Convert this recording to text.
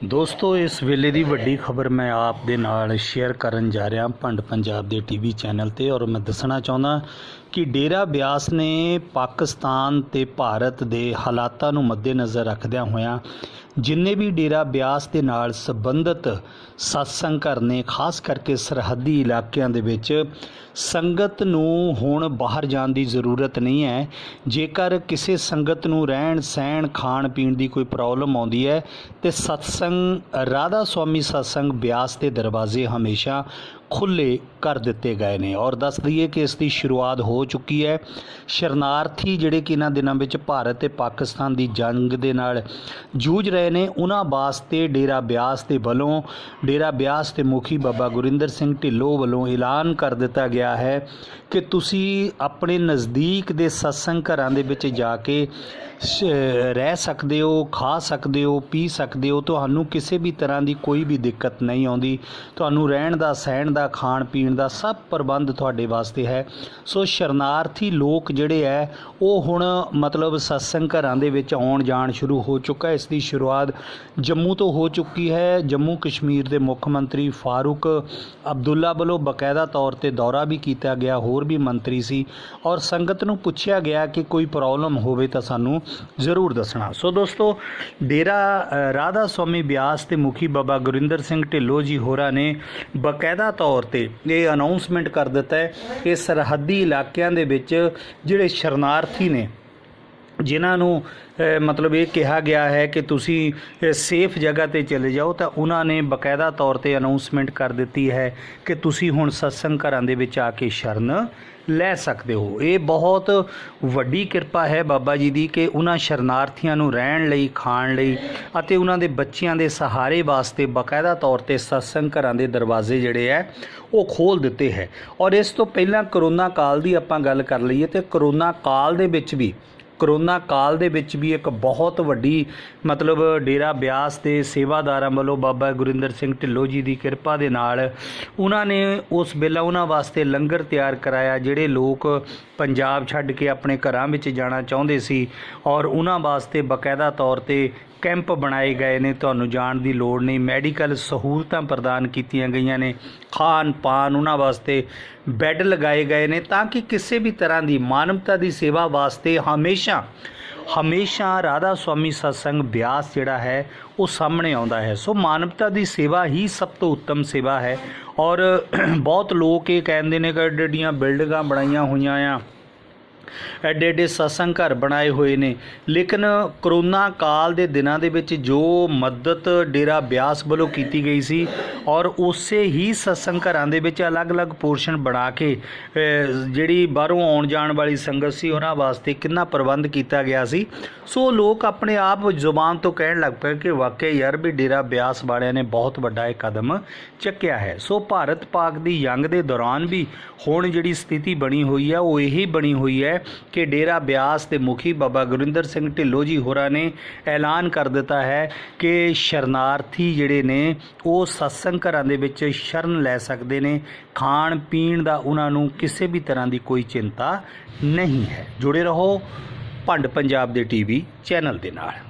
ਦੋਸਤੋ, ਇਸ ਵੇਲੇ ਦੀ ਵੱਡੀ ਖਬਰ ਮੈਂ ਆਪ ਦੇ ਨਾਲ ਸ਼ੇਅਰ ਕਰਨ ਜਾ ਰਿਹਾ ਭੰਡ ਪੰਜਾਬ ਦੇ ਟੀਵੀ ਚੈਨਲ ਤੇ ਔਰ ਮੈਂ ਦੱਸਣਾ ਚਾਹੁੰਦਾ ਕਿ ਡੇਰਾ ਬਿਆਸ ਨੇ ਪਾਕਿਸਤਾਨ ਤੇ ਭਾਰਤ ਦੇ ਹਾਲਾਤਾਂ ਨੂੰ ਮੱਦੇਨਜ਼ਰ ਰੱਖਦਿਆਂ ਹੋਇਆਂ ਜਿੰਨੇ ਵੀ ਡੇਰਾ ਬਿਆਸ ਦੇ ਨਾਲ ਸੰਬੰਧਿਤ ਸਤਸੰਗ ਘਰ ਨੇ, ਖਾਸ ਕਰਕੇ ਸਰਹੱਦੀ ਇਲਾਕਿਆਂ ਦੇ ਵਿੱਚ, ਸੰਗਤ ਨੂੰ ਹੁਣ ਬਾਹਰ ਜਾਣ ਦੀ ਜ਼ਰੂਰਤ ਨਹੀਂ ਹੈ। ਜੇਕਰ ਕਿਸੇ ਸੰਗਤ ਨੂੰ ਰਹਿਣ, ਸਹਿਣ, ਖਾਣ, ਪੀਣ ਦੀ ਕੋਈ ਪ੍ਰੋਬਲਮ ਆਉਂਦੀ ਹੈ, ਤੇ ਸਤਸੰਗ ਰਾਧਾ ਸਵਾਮੀ ਸਤਸੰਗ ਬਿਆਸ ਦੇ ਦਰਵਾਜ਼ੇ ਹਮੇਸ਼ਾ ਖੁੱਲੇ ਕਰ ਦਿੱਤੇ ਗਏ ਨੇ ਔਰ ਦੱਸ ਦਈਏ ਕਿ ਇਸ ਦੀ ਸ਼ੁਰੂਆਤ ਹੋ ਚੁੱਕੀ ਹੈ। ਸ਼ਰਨਾਰਥੀ ਜਿਹੜੇ ਕਿ ਇਹਨਾਂ ਦਿਨਾਂ ਵਿੱਚ ਭਾਰਤ ਤੇ ਪਾਕਿਸਤਾਨ ਦੀ ਜੰਗ ਦੇ ਨਾਲ ਜੂਝ ਰਹੇ ਨੇ, ਉਹਨਾਂ ਵਾਸਤੇ ਡੇਰਾ ਬਿਆਸ ਦੇ ਵੱਲੋਂ, ਡੇਰਾ ਬਿਆਸ ਦੇ ਮੁਖੀ ਬਾਬਾ ਗੁਰਿੰਦਰ ਸਿੰਘ ਢਿੱਲੋਂ ਵੱਲੋਂ ਐਲਾਨ ਕਰ ਦਿੱਤਾ ਗਿਆ ਹੈ ਕਿ ਤੁਸੀਂ ਆਪਣੇ ਨਜ਼ਦੀਕ ਦੇ ਸਤਸੰਗ ਘਰਾਂ ਦੇ ਵਿੱਚ ਜਾ ਕੇ ਰਹਿ ਸਕਦੇ ਹੋ, ਖਾ ਸਕਦੇ ਹੋ, ਪੀ ਸਕਦੇ ਹੋ, ਤੁਹਾਨੂੰ ਕਿਸੇ ਵੀ ਤਰ੍ਹਾਂ ਦੀ ਕੋਈ ਵੀ ਦਿੱਕਤ ਨਹੀਂ ਆਉਂਦੀ। ਤੁਹਾਨੂੰ ਰਹਿਣ ਦਾ, ਸਹਿਣ ਦਾ, ਖਾਣ ਪੀਣ ਦਾ ਸਭ ਪ੍ਰਬੰਧ ਤੁਹਾਡੇ ਵਾਸਤੇ ਹੈ। ਸੋ ਸ਼ਰਨਾਰਥੀ ਲੋਕ ਜਿਹੜੇ ਹੈ ਉਹ ਹੁਣ ਮਤਲਬ ਸਤਸੰਗ ਘਰਾਂ ਦੇ ਵਿੱਚ ਆਉਣ ਜਾਣ ਸ਼ੁਰੂ ਹੋ ਚੁੱਕਾ ਇਸ ਦੀ ਸ਼ੁਰੂਆਤ ਜੰਮੂ ਤੋਂ ਹੋ ਚੁੱਕੀ ਹੈ। ਜੰਮੂ ਕਸ਼ਮੀਰ ਦੇ ਮੁੱਖ ਮੰਤਰੀ ਫਾਰੂਕ ਅਬਦੁੱਲਾ ਵੱਲੋਂ ਬਕਾਇਦਾ ਤੌਰ ਤੇ ਦੌਰਾ ਵੀ ਕੀਤਾ ਗਿਆ, ਹੋਰ ਵੀ ਮੰਤਰੀ ਸੀ। ਔਰ ਸੰਗਤ ਨੂੰ ਪੁੱਛਿਆ ਗਿਆ ਕਿ ਕੋਈ ਪ੍ਰੋਬਲਮ ਹੋਵੇ ਤਾਂ ਸਾਨੂੰ ਜ਼ਰੂਰ ਦੱਸਣਾ। ਸੋ ਦੋਸਤੋ, ਡੇਰਾ ਰਾਧਾ ਸਵਾਮੀ ਬਿਆਸ ਤੇ ਮੁਖੀ ਬਾਬਾ ਗੁਰਿੰਦਰ ਸਿੰਘ ਢਿੱਲੋਂ ਜੀ ਹੋਰਾਂ ਨੇ ਬਕਾਇਦਾ ਤੌਰ ਤੌਰ ਤੇ ਇਹ ਅਨਾਉਂਸਮੈਂਟ ਕਰ ਦਿੱਤਾ ਹੈ ਕਿ ਸਰਹੱਦੀ ਇਲਾਕਿਆਂ ਦੇ ਵਿੱਚ ਜਿਹੜੇ ਸ਼ਰਨਾਰਥੀ ਨੇ ਜਿਨ੍ਹਾਂ ਨੂੰ ਮਤਲਬ ਇਹ ਕਿਹਾ ਗਿਆ ਹੈ ਕਿ ਤੁਸੀਂ ਸੇਫ ਜਗ੍ਹਾ ਤੇ ਚਲੇ ਜਾਓ, ਤਾਂ ਉਹਨਾਂ ਨੇ ਬਕਾਇਦਾ ਤੌਰ ਤੇ ਅਨਾਉਂਸਮੈਂਟ ਕਰ ਦਿੱਤੀ ਹੈ ਕਿ ਤੁਸੀਂ ਹੁਣ ਸਤਸੰਗ ਘਰਾਂ ਦੇ ਵਿੱਚ ਆ ਕੇ ਸ਼ਰਨ ਲੈ ਸਕਦੇ ਹੋ। ਇਹ ਬਹੁਤ ਵੱਡੀ ਕਿਰਪਾ ਹੈ ਬਾਬਾ ਜੀ ਦੀ ਕਿ ਉਹਨਾਂ ਸ਼ਰਨਾਰਥੀਆਂ ਨੂੰ ਰਹਿਣ ਲਈ, ਖਾਣ ਲਈ ਅਤੇ ਉਹਨਾਂ ਦੇ ਬੱਚਿਆਂ ਦੇ ਸਹਾਰੇ ਵਾਸਤੇ ਬਕਾਇਦਾ ਤੌਰ ਤੇ ਸਤਸੰਗ ਘਰਾਂ ਦੇ ਦਰਵਾਜ਼ੇ ਜਿਹੜੇ ਹੈ, ਉਹ ਖੋਲ ਦਿੱਤੇ ਹੈ। ਔਰ ਇਸ ਤੋਂ ਪਹਿਲਾਂ ਕਰੋਨਾ ਕਾਲ ਦੀ ਆਪਾਂ ਗੱਲ ਕਰ ਲਈਏ ਤੇ ਕਰੋਨਾ ਕਾਲ ਦੇ ਵਿੱਚ ਵੀ ਕਰੋਨਾ ਕਾਲ ਦੇ ਵਿੱਚ ਵੀ ਇੱਕ ਬਹੁਤ ਵੱਡੀ, ਮਤਲਬ ਡੇਰਾ ਬਿਆਸ ਦੇ ਸੇਵਾਦਾਰਾਂ ਵੱਲੋਂ ਬਾਬਾ ਗੁਰਿੰਦਰ ਸਿੰਘ ਢਿੱਲੋਂ ਜੀ ਦੀ ਕਿਰਪਾ ਦੇ ਨਾਲ ਉਹਨਾਂ ਨੇ ਉਸ ਵੇਲੇ ਉਹਨਾਂ ਵਾਸਤੇ ਲੰਗਰ ਤਿਆਰ ਕਰਾਇਆ, ਜਿਹੜੇ ਲੋਕ ਪੰਜਾਬ ਛੱਡ ਕੇ ਆਪਣੇ ਘਰਾਂ ਵਿੱਚ ਜਾਣਾ ਚਾਹੁੰਦੇ ਸੀ ਔਰ ਉਹਨਾਂ ਵਾਸਤੇ ਬਕਾਇਦਾ ਤੌਰ ਤੇ ਕੈਂਪ ਬਣਾਏ ਗਏ ਨੇ, ਤੁਹਾਨੂੰ ਜਾਣ ਦੀ ਲੋੜ ਨਹੀਂ। ਮੈਡੀਕਲ ਸਹੂਲਤਾਂ ਪ੍ਰਦਾਨ ਕੀਤੀਆਂ ਗਈਆਂ ਨੇ। ਖਾਣ ਪਾਣ ਉਹਨਾਂ ਵਾਸਤੇ ਬੈੱਡ ਲਗਾਏ ਗਏ ਨੇ ਤਾਂ ਕਿ ਕਿਸੇ ਵੀ ਤਰ੍ਹਾਂ ਦੀ ਮਾਨਵਤਾ ਦੀ ਸੇਵਾ ਵਾਸਤੇ ਹਮੇਸ਼ਾ ਹਮੇਸ਼ਾ ਰਾਧਾ ਸੁਆਮੀ ਸਤਸੰਗ ਬਿਆਸ ਜਿਹੜਾ ਹੈ, ਉਹ ਸਾਹਮਣੇ ਆਉਂਦਾ ਹੈ। ਸੋ ਮਾਨਵਤਾ ਦੀ ਸੇਵਾ ਹੀ ਸਭ ਤੋਂ ਉੱਤਮ ਸੇਵਾ ਹੈ। ਔਰ ਬਹੁਤ ਲੋਕ ਇਹ ਕਹਿੰਦੇ ਨੇ ਕਿ ਐਡੇ ਐਡੀਆਂ ਬਿਲਡਿੰਗਾਂ ਬਣਾਈਆਂ ਹੋਈਆਂ ਆ। ਐਡੇ ਐਡੇ ਸਤਸੰਗ ਘਰ ਬਣਾਏ ਹੋਏ ਨੇ। ਲੇਕਿਨ ਕਰੋਨਾ ਕਾਲ ਦੇ ਦਿਨਾਂ ਦੇ ਵਿੱਚ ਜੋ ਮਦਦ, ਡੇਰਾ ਬਿਆਸ ਵੱਲੋਂ ਕੀਤੀ ਗਈ ਸੀ ਔਰ ਉਸੇ ਹੀ ਸਤਸੰਗ ਘਰਾਂ ਦੇ ਵਿੱਚ ਅਲੱਗ-ਅਲੱਗ ਪੋਰਸ਼ਨ ਬਣਾ ਕੇ ਜਿਹੜੀ ਬਾਹਰੋਂ ਆਉਣ ਜਾਣ ਵਾਲੀ ਸੰਗਤ ਸੀ, ਉਹਨਾਂ ਵਾਸਤੇ ਕਿੰਨਾ ਪ੍ਰਬੰਧ ਕੀਤਾ ਗਿਆ ਸੀ। ਸੋ ਲੋਕ ਆਪਣੇ ਆਪ ਜ਼ੁਬਾਨ ਤੋਂ ਕਹਿਣ ਲੱਗ ਪਏ ਕਿ ਵਾਕਿਆ ਯਾਰ ਵੀ ਡੇਰਾ ਬਿਆਸ ਵਾਲਿਆਂ ਨੇ ਬਹੁਤ ਵੱਡਾ ਇਹ ਕਦਮ ਚੱਕਿਆ ਹੈ। ਸੋ ਭਾਰਤ ਪਾਕ ਦੀ ਜੰਗ ਦੇ ਦੌਰਾਨ ਵੀ ਹੁਣ ਜਿਹੜੀ ਸਥਿਤੀ ਬਣੀ ਹੋਈ ਹੈ, ਉਹ ਇਹੀ ਬਣੀ ਹੋਈ ਹੈ ਹੈ ਕਿ ਡੇਰਾ ਬਿਆਸ ਦੇ ਮੁਖੀ ਬਾਬਾ ਗੁਰਿੰਦਰ ਸਿੰਘ ਢਿੱਲੋਂ ਜੀ ਹੋਰਾਂ ਨੇ ਐਲਾਨ ਕਰ ਦਿੱਤਾ ਹੈ ਕਿ ਸ਼ਰਨਾਰਥੀ ਜਿਹੜੇ ਨੇ, ਉਹ ਸਤਸੰਗ ਘਰਾਂ ਦੇ ਵਿੱਚ ਸ਼ਰਨ ਲੈ ਸਕਦੇ ਨੇ। ਖਾਣ ਪੀਣ ਦਾ ਉਹਨਾਂ ਨੂੰ ਕਿਸੇ ਵੀ ਤਰ੍ਹਾਂ ਦੀ ਕੋਈ ਚਿੰਤਾ ਨਹੀਂ ਹੈ। ਜੁੜੇ ਰਹੋ ਭੰਡ ਪੰਜਾਬ ਦੇ ਟੀਵੀ ਚੈਨਲ ਦੇ ਨਾਲ।